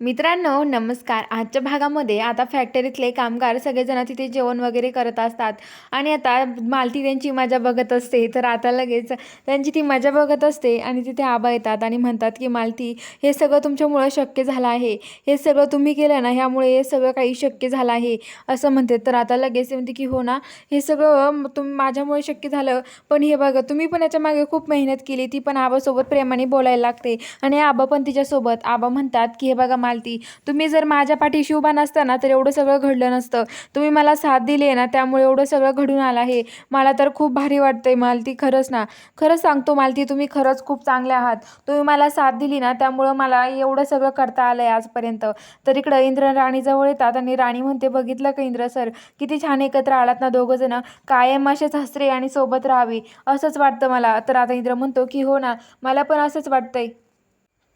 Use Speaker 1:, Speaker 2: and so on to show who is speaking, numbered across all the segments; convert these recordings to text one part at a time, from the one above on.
Speaker 1: मित्रांनो नमस्कार. आजच्या भागामध्ये आता फॅक्टरीतले कामगार सगळेजण तिथे जेवण वगैरे करत असतात. आणि आता मालती त्यांची मजा बघत असते. तर आता लगेच त्यांची ती मजा बघत असते आणि तिथे आबा येतात आणि म्हणतात की मालती हे सगळं तुमच्यामुळं शक्य झालं आहे. हे सगळं तुम्ही केलं ना ह्यामुळे हे सगळं काही शक्य झालं आहे. असं म्हणते. तर आता लगेच म्हणते की हो ना हे सगळं तुम माझ्यामुळे शक्य झालं. पण हे बघा तुम्ही पण याच्या मागे खूप मेहनत केली. ती पण आबासोबत प्रेमाने बोलायला लागते. आणि आबा पण तिच्यासोबत. आबा म्हणतात की हे बघा मालती. तुम्ही जर माझ्या पाठीशी उभा नसता ना तर एवढं सगळं घडलं नसतं. तुम्ही मला साथ दिली आहे ना त्यामुळे एवढं सगळं घडून आलं आहे. मला तर खूप भारी वाटतंय मालती खरंच ना. खरंच सांगतो मालती तुम्ही खरंच खूप चांगले आहात. तुम्ही मला साथ दिली ना त्यामुळं मला एवढं सगळं करता आलं आहे आजपर्यंत. तर इकडं इंद्र राणीजवळ येतात आणि राणी म्हणते बघितलं का इंद्र सर किती छान एकत्र आलात ना दोघं जण. कायम असेच हसरे आणि सोबत राहावी. असंच वाटतं मला. तर आता इंद्र म्हणतो की हो ना मला पण असंच वाटतंय.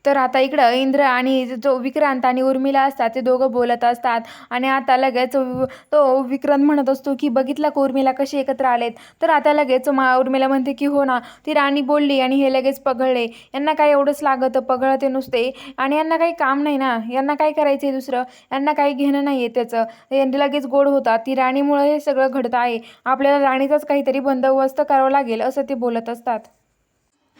Speaker 1: तर आता इकडं इंद्र आणि जो विक्रांत आणि उर्मिला असतात ते दोघं बोलत असतात. आणि आता लगेच तो विक्रांत म्हणत असतो की बघितला का उर्मिला कशी एकत्र आलेत? तर आता लगेच मा उर्मिला म्हणते की हो ना ती राणी बोलली आणि हे लगेच पगळले. यांना काय एवढंच लागतं? पगळते नुसते. आणि यांना काही काम नाही ना. यांना काय करायचं आहे दुसरं? यांना काही घेणं नाही आहे त्याचं. यांनी लगेच गोड होतात. ती राणीमुळे हे सगळं घडतं आहे. आपल्याला राणीचाच काहीतरी बंदोबस्त करावा लागेल असं ते बोलत असतात.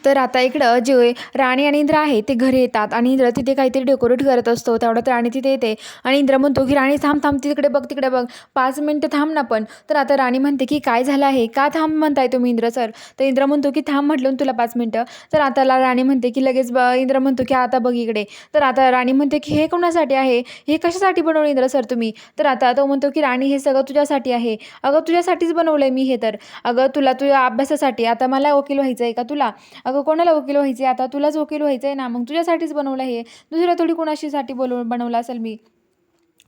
Speaker 1: तर आता इकडं जे राणी आणि इंद्र आहे ते घरी येतात आणि इंद्र तिथे काहीतरी डेकोरेट करत असतो. तेवढ्यात राणी तिथे येते आणि इंद्र म्हणतो की राणी थांब थांब तिकडे बघ तिकडे बघ. पाच मिनटं थांब ना पण. तर आता राणी म्हणते की काय झालं आहे? का थांब म्हणताय तुम्ही इंद्र सर? तर इंद्र म्हणतो की थांब म्हटलं ना तुला पाच मिनटं. तर आता राणी म्हणते की लगेच ब इंद्र म्हणतो की आता बघ इकडे. तर आता राणी म्हणते की हे कोणासाठी आहे? हे कशासाठी बनवलं इंद्र सर तुम्ही? तर आता तो म्हणतो की राणी हे सगळं तुझ्यासाठी आहे. अगं तुझ्यासाठीच बनवलं आहे मी हे तर. अगं तुला तुझ्या अभ्यासासाठी आता मला वकील व्हायचं आहे का तुला? अगं कोणाला वकील व्हायचे आता तुलाच वकील व्हायचं आहे ना. मग तुझ्यासाठीच बनवलं हे. दुसऱ्या थोडी कुणाशीसाठी बोलव बनवलं असेल मी?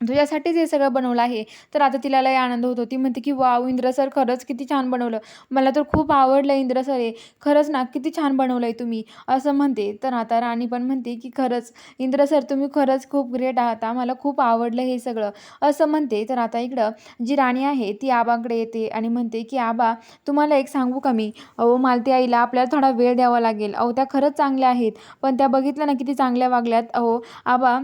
Speaker 1: तुझ्यासाठीच हे सगळं बनवलं आहे. तर आता तिला लय आनंद होतो ती म्हणते की वाव इंद्र सर खरंच किती छान बनवलं. मला तर खूप आवडलं इंद्र सर हे. खरंच ना किती छान बनवलं आहे तुम्ही. असं म्हणते. तर आता राणी पण म्हणते की खरंच इंद्र सर तुम्ही खरंच खूप ग्रेट आहात. आम्हाला खूप आवडलं हे सगळं. असं म्हणते. तर आता इकडं जी राणी आहे ती आबाकडे येते आणि म्हणते की आबा तुम्हाला एक सांगू का मी? अहो मालती आईला आपल्याला थोडा वेळ द्यावा लागेल. अहो त्या खरंच चांगल्या आहेत. पण त्या बघितलं ना किती चांगल्या वागल्यात. अहो आबा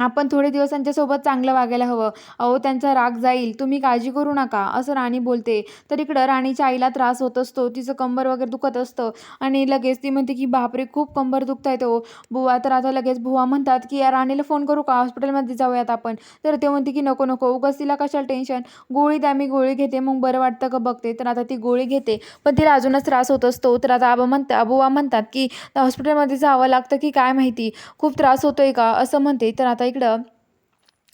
Speaker 1: आपण थोडे दिवस त्यांच्यासोबत चांगलं वागायला हवं. अहो त्यांचा राग जाईल. तुम्ही काळजी करू नका. असं राणी बोलते. तर इकडं राणीच्या आईला त्रास होत असतो. तिचं कंबर वगैरे दुखत असतं. आणि लगेच ती म्हणते की बापरे खूप कंबर दुखत आहे तो बुवा तर आता लगेच बुवा म्हणतात की या राणीला फोन करू का? हॉस्पिटलमध्ये जाऊयात आपण. तर ते म्हणते की नको नको. उगाच तिला कशाला टेन्शन गोळी द्या मी गोळी घेते. मग बरं वाटतं का बघते. तर आता ती गोळी घेते. पण तिला अजूनच त्रास होत असतो. तर आता आबा म्हणता बुवा म्हणतात की हॉस्पिटलमध्ये जावं लागतं की काय माहिती? खूप त्रास होतोय का? असं म्हणते. तर आता इकडं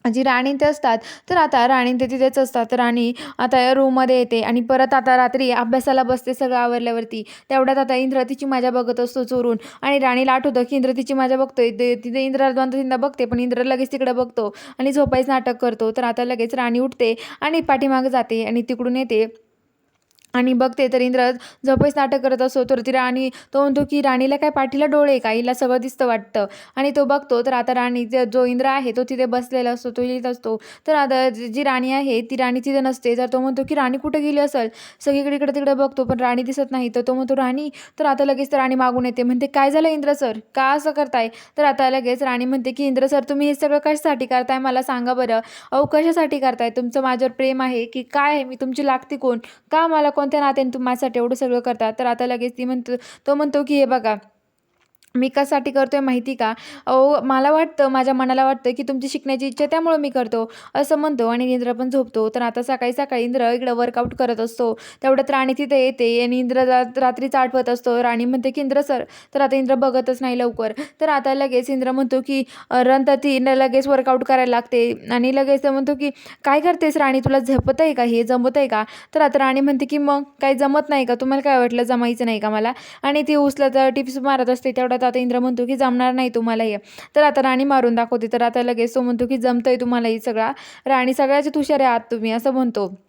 Speaker 1: जी राणी ते असतात तर आता राणी ते तिथेच असतात. राणी आता या रूममध्ये येते आणि परत आता रात्री अभ्यासाला बसते सगळं आवरल्यावरती. तेवढ्यात आता इंद्र तिची माझ्या बघत असतो चोरून. आणि राणीला आठवतं की इंद्र तिची माझ्या बघतोय. ते तिथे इंद्र तिंदा बघते पण इंद्र लगेच तिकडे बघतो आणि झोपायचं नाटक करतो. तर आता लगेच राणी उठते आणि पाठीमागं जाते आणि तिकडून येते. आणि बघते तर इंद्र झोपेस नाटक करत असतो तर ती राणी तो म्हणतो की राणीला काय पाठीला डोळे का? हिला सगळं दिसतं वाटतं. आणि तो बघतो तर आता राणी जो इंद्र आहे तो तिथे बसलेला असतो तो येत असतो. तर आता जी जी राणी आहे ती राणी तिथे नसते. तर तो म्हणतो की राणी कुठे गेली असेल? सगळीकडे इकडे तिकडे बघतो पण राणी दिसत नाही. तर तो म्हणतो राणी तर आता लगेच तर राणी मागून येते. म्हणते काय झालं इंद्र सर? का असं करताय? तर आता लगेच राणी म्हणते की इंद्र सर तुम्ही हे सगळं कशासाठी करताय? मला सांगा बरं. अहो कशासाठी करताय? तुमचं माझ्यावर प्रेम आहे की काय आहे? मी तुमची लागते कोण? का मला कोण कोणत्या नात्याने तुम्ही माझ्यासाठी एवढं सगळं करता? तर आता लगेच ती म्हणतो तो म्हणतो की हे बघा मी कशासाठी करतो आहे माहिती का? अहो मला वाटतं माझ्या मनाला वाटतं की तुमची शिकण्याची इच्छा त्यामुळं मी करतो. असं म्हणतो आणि इंद्र पण झोपतो. तर आता सकाळी सकाळी इंद्र इकडं वर्कआउट करत असतो. तेवढ्यात राणी तिथे येते आणि इंद्र रा- रात्रीच आठवत असतो. राणी म्हणते की इंद्र सर. तर आता इंद्र बघतच नाही लवकर. तर आता लगेच इंद्र म्हणतो की ती लगेच वर्कआउट करायला लागते. आणि लगेच म्हणतो की काय करतेस राणी? तुला झपत आहे का? हे जमत आहे का? तर आता राणी म्हणते की मग? काही जमत नाही का? तुम्हाला काय वाटलं? जमायचं नाही का मला? आणि ती उचलत टिप्स मारत असते. तेवढ्यात आता इंद्र म्हणतो की जमणार नाही तुम्हाला हे. तर आता राणी मारून दाखवते. तर आता लगेच तो म्हणतो की जमतंय तुम्हाला हे सगळा. राणी सगळ्याचे तुषार आहात तुम्ही असं म्हणतो.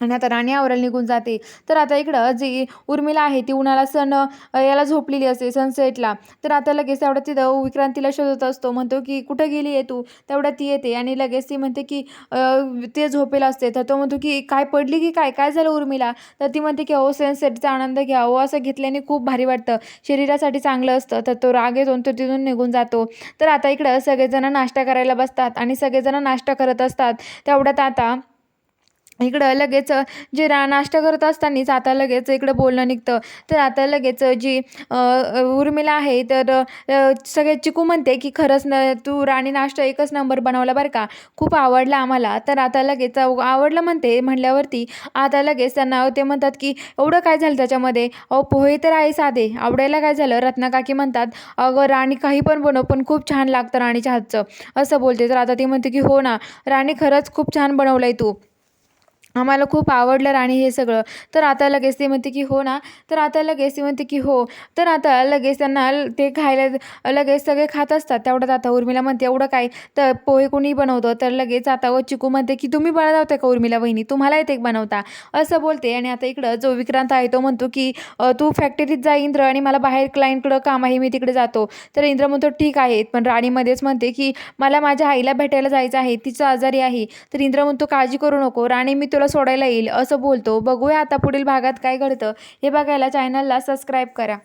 Speaker 1: आणि आता राणी आवरायला निघून जाते. तर आता इकडं जी उर्मिला आहे ती उन्हाला सण याला झोपलेली असते सनसेटला तर आता लगेच तेवढ्या तिथं विक्रांतीला शोधत असतो. म्हणतो की कुठं गेली आहे तू? तेवढ्या ती येते आणि लगेच ती म्हणते की ते झोपेला असते. तर तो म्हणतो की काय पडली की काय? काय झालं उर्मिला? तर ती म्हणते की अहो सनसेटचा आनंद घ्या. असं घेतल्याने खूप भारी वाटतं. शरीरासाठी चांगलं असतं. तर तो राग येतो तो तिथून निघून जातो. तर आता इकडं सगळेजण नाश्ता करायला बसतात आणि सगळेजण नाश्ता करत असतात. तेवढ्यात आता इकडं लगेच जे रा नाश्ता करत असतानाच आता लगेच इकडं बोलणं निघतं. तर आता लगेच जी उर्मिला आहे तर सगळे चिकू म्हणते की खरंच न तू राणी नाश्ता एकच नंबर बनवला बरं का? खूप आवडला आम्हाला. तर आता लगेच आवडलं म्हणते म्हणल्यावरती आता लगेच त्यांना ते म्हणतात की एवढं काय झालं त्याच्यामध्ये? अहो पोहे तर आहे साधे. आवडायला काय झालं? रत्नाकाकी म्हणतात अगं राणी काही पण बनव पण खूप छान लागतं राणीच्या हातचं. असं बोलते. तर आता ती म्हणते की हो ना राणी खरंच खूप छान बनवलं आहे तू. आम्हाला खूप आवडलं राणी हे सगळं. तर आता लगेच ती म्हणते की हो ना. तर आता लगेच ती म्हणते की हो. तर आता लगेच त्यांना ते खायला लगेच सगळे खात असतात. तेवढ्यात आता उर्मिला म्हणते एवढं काय? तर पोहे कोणी बनवतं? तर लगेच आता व चिकू म्हणते की तुम्ही बनवता का उर्मिला वहिनी? तुम्हाला येते बनवता. असं बोलते आणि आता इकडं जो विक्रांत आहे तो म्हणतो की तू फॅक्टरीत जा इंद्र आणि मला बाहेर क्लायंटकडं काम आहे मी तिकडे जातो. तर इंद्र म्हणतो ठीक आहे. पण राणीमध्येच म्हणते की मला माझ्या आईला भेटायला जायचं आहे. तिचं आजारी आहे. तर इंद्र म्हणतो काळजी करू नको. राणी मी तुला सोडायला येईल असं बोलतो. बघूया आता पुढील भागात काय घडतं. हे बघायला चॅनलला सबस्क्राईब करा.